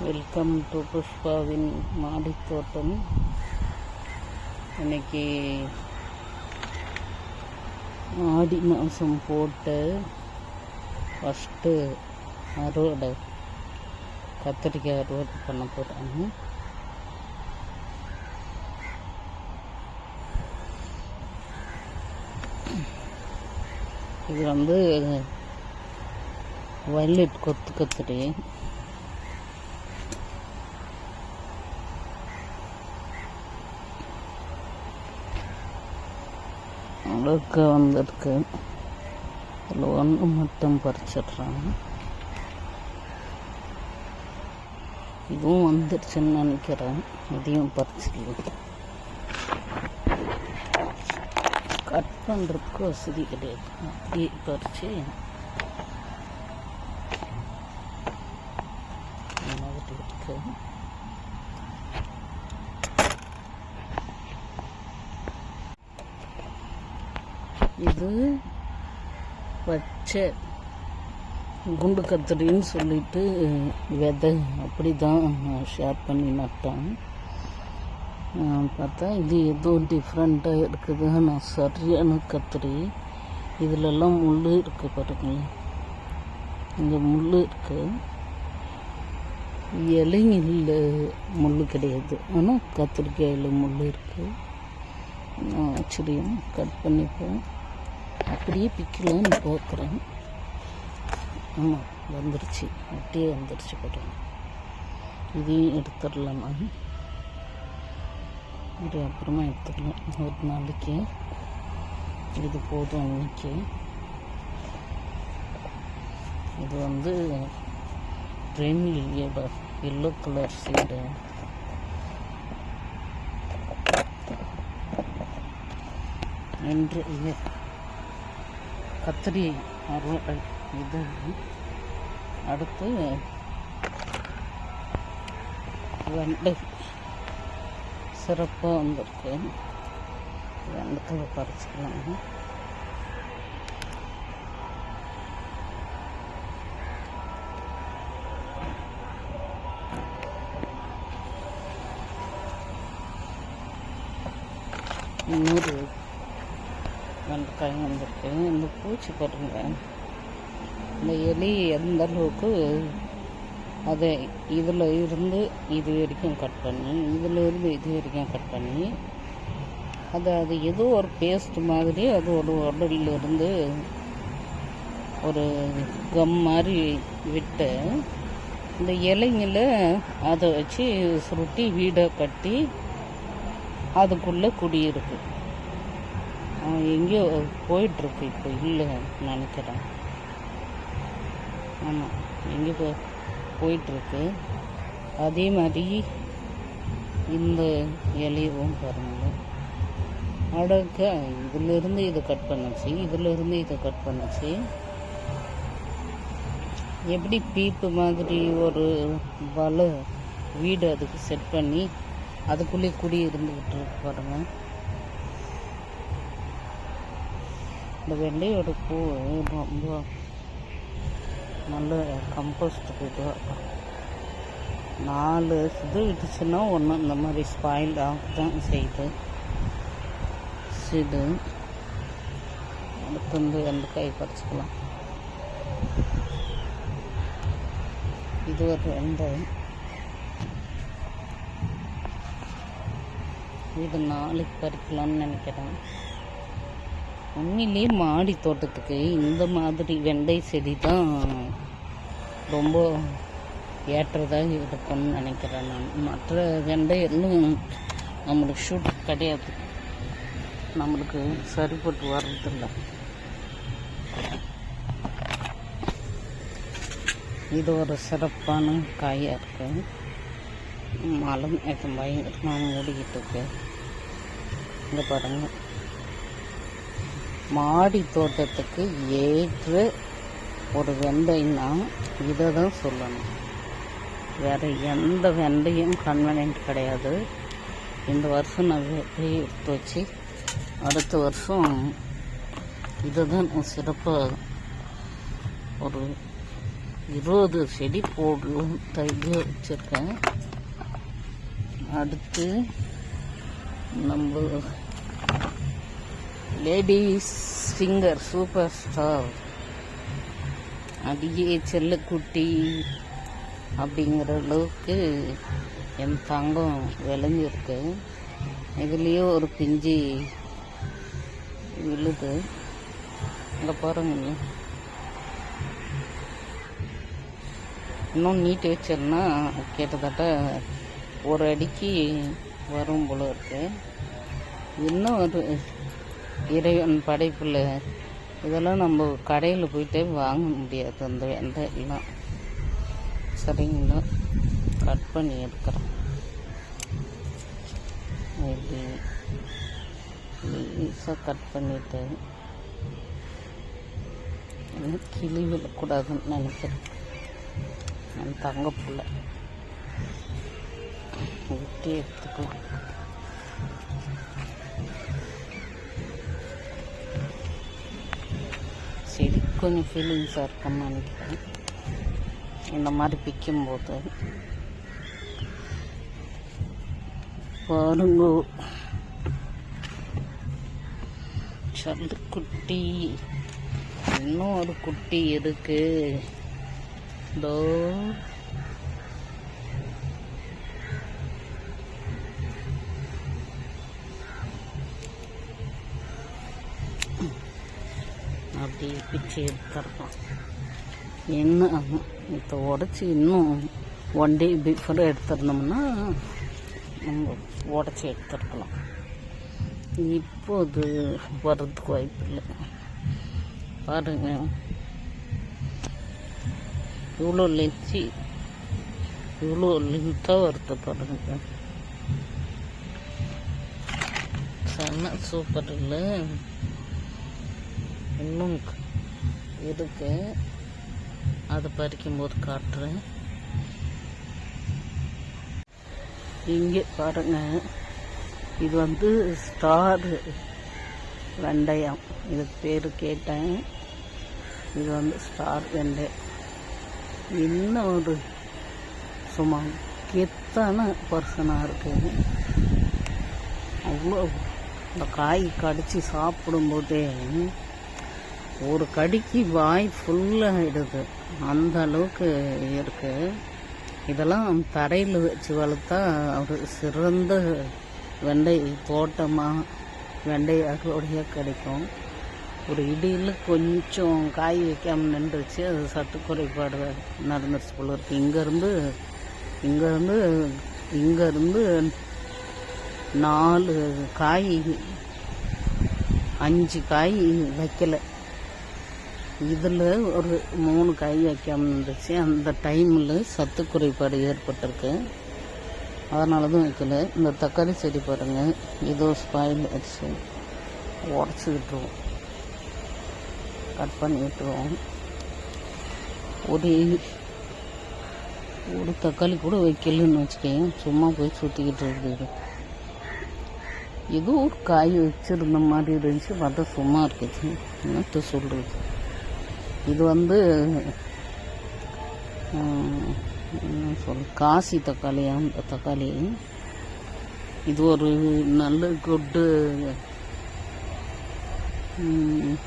Welcome to புஷ்பாவின் மாடித் தோட்டம் இன்னைக்கு ஆடி மாதம் போட்டு ஃபஸ்ட்டு அறுவடை கத்திரிக்காய் அறுவடை பண்ண போகிறாங்க இது வந்து வயலட் கொத்து கத்திரி. அளவுக்கு வந்திருக்கு. அதில் ஒன்று மட்டும் பறிச்சிடுறாங்க. இதுவும் வந்துருச்சுன்னு நினைக்கிறேன். இதையும் பறிச்சிடலாம். கட் பண்ணுறதுக்கு வசதி கிடையாது. அப்படியே பறித்து இந்த மாதிரி இருக்கு இது பச்சை குண்டு கத்திரின்னு சொல்லிட்டு விதை அப்படி தான் ஷேர் பண்ணி நட்டேன் பார்த்தா இது ஏதோ டிஃப்ரெண்ட்டாக இருக்குது. ஆனால் சரியான கத்திரி இதிலெல்லாம் முள் இருக்குது பாருங்களேன் இங்கே முள் இருக்குது இலையில் முள் கிடையாது. ஆனால் கத்திரிக்காயில் முள் இருக்குது ஆச்சரியம் கட் பண்ணிப்போம் அப்படியே பிக்கலன்னு பார்க்குறேன் ஆமாம் வந்துருச்சு. அப்படியே வந்துருச்சு பாருங்க இதையும் எடுத்துடலாமா? இது அப்புறமா எடுத்துக்கலாம். ஒரு நாளைக்கு. இது போதும் அன்னைக்கு. இது வந்து ட்ரெயின் லில்லியோட எல்லோ கலர் சீடு என்று இல்லை கத்திரி அருள் இது. அடுத்து வெண்டை சிறப்பு வந்திருக்கு. வெண்டத்தில் பறிச்சுக்கலாம். நூறு வெண்டைக்காய் வந்திருக்கு இந்த பூச்சி பாருங்க இந்த எலி எந்த அளவுக்கு அதை இதில் இருந்து இது வரைக்கும் கட் பண்ணி இதில் இருந்து இது வரைக்கும் கட் பண்ணி அது அது ஏதோ ஒரு பேஸ்ட் மாதிரி அது ஒரு உடலிருந்து இருந்து ஒரு கம் மாதிரி விட்டு இந்த இலைங்கள அதை வச்சு சுருட்டி வீடை கட்டி அதுக்குள்ளே குடியிருக்கு. எங்கேயோ போயிட்டுருக்கு இப்போ இல்லை நினைக்கிறேன். ஆமாம் எங்கே போ போயிட்டுருக்கு. அதே மாதிரி இந்த இலையவும் பாருங்கள் அடக்க இதிலிருந்து இதை கட் பண்ணுச்சு இதிலிருந்து இதை கட் பண்ணுச்சு. எப்படி பீப்பு மாதிரி ஒரு வலை வீடு அதுக்கு செட் பண்ணி அதுக்குள்ளே குடி இருந்துக்கிட்டு இருக்கு இந்த வெள்ளையோட பூ ரொம்ப நல்ல கம்போஸ்ட் இதுவாக நாலு இது இட்டுச்சுன்னா ஒன்று இந்த மாதிரி ஸ்பாயில் ஆக தான் செய்யுது. இது அடுத்து வந்து கை பறிச்சுக்கலாம். இது ஒரு ரெண்டு. இது நாளைக்கு பறிக்கலாம்னு நினைக்கிறேன். உண்மையிலேயே மாடி தோட்டத்துக்கு இந்த மாதிரி வெண்டை செடி தான் ரொம்ப ஏற்றதாக இருக்கும்னு நினைக்கிறேன் நான். மற்ற வெண்டை எல்லாம் நம்மளுக்கு ஷூட் கிடையாது. நம்மளுக்கு சரிப்பட்டு வர்றதில்லை. இது ஒரு சிறப்பான காயாக இருக்கு. மலம் மேகம் பயங்கரமாக மூடிக்கிட்டு இருக்கு இங்கே பாருங்கள் மாடி தோட்டத்துக்கு ஏற்ற ஒரு வெண்டைன்னா இதை தான் சொல்லணும். வேறு எந்த வெண்டையும் கன்வீனியன்ட் கிடையாது. இந்த வருஷம் நான் வெண்டையை எடுத்து வச்சு அடுத்த வருஷம் இதை தான் நான் சிறப்பாக ஒரு இருபது செடி போடலாம் தைய வச்சுருக்கேன். அடுத்து நம்ம லேடிஸ் சிங்கர் சூப்பர் ஸ்டார் அடியே செல்லுக்குட்டி அப்படிங்கிற அளவுக்கு என் தங்கம் விளைஞ்சிருக்கு. இதுலேயே ஒரு பிஞ்சு விழுது. இங்கே பாருங்க. இன்னும் நீட்டு வச்சோம்னா கிட்டத்தட்ட ஒரு அடிக்கு வரும் போல இருக்கு. இன்னும் ஒரு இறைவன் படைப்பில் இதெல்லாம் நம்ம கடையில் போயிட்டே வாங்க முடியாது. அந்த வெண்டை எல்லாம். சரிங்களா? கட் பண்ணி எடுக்கிறோம் இப்படி ஈஸாக கட் பண்ணிட்டு கிளி விடக்கூடாதுன்னு நினைக்கிறேன். என் தங்க புள்ள. வெட்டி எடுத்துக்கலாம். கொஞ்சம் ஃபீலிங்ஸாக இருக்குன்னு நினைக்கிறேன். இந்த மாதிரி பிக்கும்போது. பாருங்க. சல்லு குட்டி இன்னும் ஒரு குட்டி இருக்குது இதோ. அப்படி பிச்சு எடுத்துடலாம் இன்னும் ஆகும் இப்போ உடச்சி இன்னும் ஒன் டே பிஃபோர் எடுத்துருந்தோம்னா நம்ம உடச்சி எடுத்துருக்கலாம். இப்போ அது வர்றதுக்கு வாய்ப்பு இல்லை. பாருங்கள் இவ்வளோ லென்ச்சி இவ்வளோ லென்த்தாக வருது பாருங்க. செம்ம சூப்பர் இல்லை. இன்னும் இருக்கு. அதை பறிக்கும்போது காட்டுறேன். இங்கே பாருங்க. இது வந்து ஸ்டார் வெந்தயம் இதுக்கு பேர் கேட்டேன். இது வந்து ஸ்டார் வெந்தயம் இன்னும் ஒரு சும்மா கெத்தான பர்சனாக இருக்குது அவ்வளோ இந்த காய் கடிச்சு சாப்பிடும்போதே ஒரு கடிக்கு வாய் ஃபுல்லாகிடுது அந்த அளவுக்கு இருக்கு. இதெல்லாம் தரையில் வச்சு வளர்த்தா ஒரு சிறந்த வெண்டை தோட்டமாக வெண்டை அறுவடையாக கிடைக்கும். ஒரு இடியில் கொஞ்சம் காய் வைக்காமல் நின்றுச்சு அது சத்து குறைபாடு நடந்துருச்சு போல இருக்கு. இங்கேருந்து இங்கேருந்து இங்கேருந்து நாலு காய் அஞ்சு காய் வைக்கலை. இதில் ஒரு மூணு காய் வைக்காமல் இருந்துச்சு. அந்த டைமில் சத்து குறைபாடு ஏற்பட்டிருக்கு. அதனால தான் வைக்கல. இந்த தக்காளி செடி பாருங்கள் ஏதோ ஸ்பாயில் ஆயிடுச்சு. உடச்சி விட்டுருவோம் கட் பண்ணி விட்டுருவோம் ஒரு ஒரு தக்காளி கூட வைக்கலன்னு வச்சுக்கேன் சும்மா போய் சுற்றிக்கிட்டு இருக்குது. ஏதோ ஒரு காய் வச்சுருந்த மாதிரி இருந்துச்சு. பார்த்தா சும்மா இருக்குது. என்னத்த சொல்கிறது இது வந்து சொல் காசி தக்காளி அந்த தக்காளி. இது ஒரு நல்ல குட்டு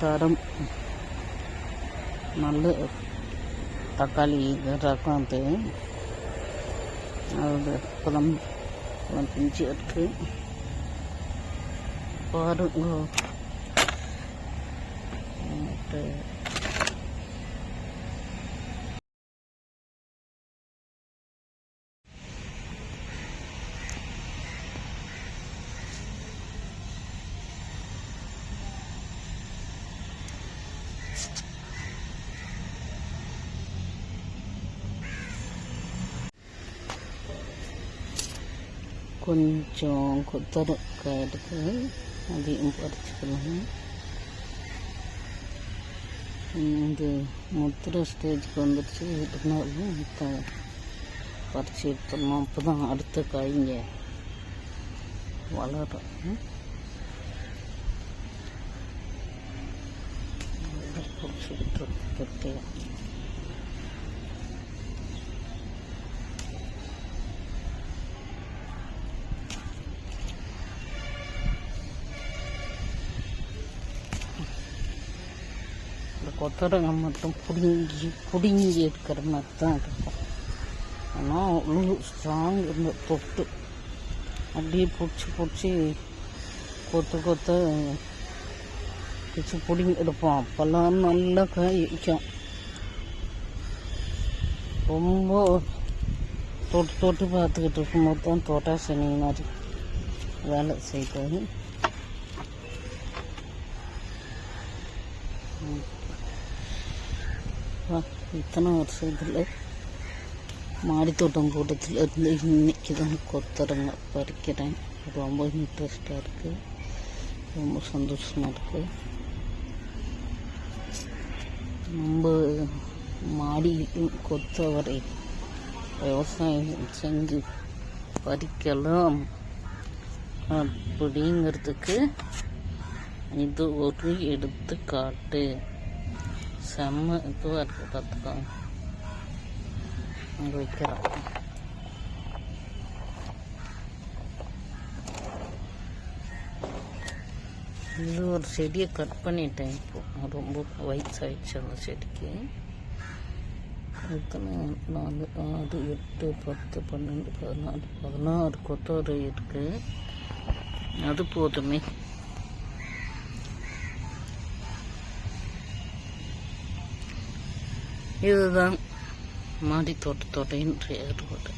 தரம். நல்ல தக்காளி ரகம் அது அது பழம் பிஞ்சு இருக்கு. பாருங்க. கொஞ்சம் கொத்தரக்காய் எடுத்து அதையும் பறிச்சுக்கலாம் இது முத்துற ஸ்டேஜுக்கு வந்துடுச்சு இருந்தாலும் இப்போ பறிச்சு எடுத்துடணும் அப்போ தான் அடுத்த காய்ங்க வளரும் பறிச்சுக்கிட்டு கொத்தரங்காய் மட்டும் பிடுங்கி பிடுங்கி எடுக்கிற மாதிரி தான் இருக்கும். ஆனால் அவ்வளோ ஸ்ட்ராங் இருந்த தொட்டு. அப்படியே பிடிச்சி பிடிச்சி கொத்து கொத்த பிடிச்சி பிடிங்கி எடுப்போம். அப்போல்லாம் நல்லா காய் வைக்கும் ரொம்ப தொட்டு தொட்டு பார்த்துக்கிட்டு இருக்கும்போது தான் தோட்டா சனி மாதிரி வேலை செய்தது இத்தனை வருஷத்தில் மாடித்தோட்டம் கூட்டத்தில் இருந்து இன்னைக்கு தான் கொத்தரங்க பறிக்கிறேன். ரொம்ப இன்ட்ரெஸ்டாக இருக்குது ரொம்ப சந்தோஷமாக இருக்குது நம்ம மாடியிலும் கொத்தவரை விவசாயம் செஞ்சு பறிக்கலாம் அப்படிங்கிறதுக்கு இது ஒரு எடுத்துக்காட்டு. செம்ம இதுவாக இருக்குது பார்த்துக்கோங்க அங்கே வைக்கிறோம் இது ஒரு செடியை கட் பண்ணிட்டேன் இப்போ ரொம்ப வயசாயிடுச்சு அந்த செடிக்கு எத்தனை நாலு ஆறு எட்டு பத்து பன்னெண்டு பதினாலு பதினாறு கொத்தவரை இருக்குது அது போதுமே இதுதான் மாடி தோட்டத்தோட இன்றைய ஏற்பாடு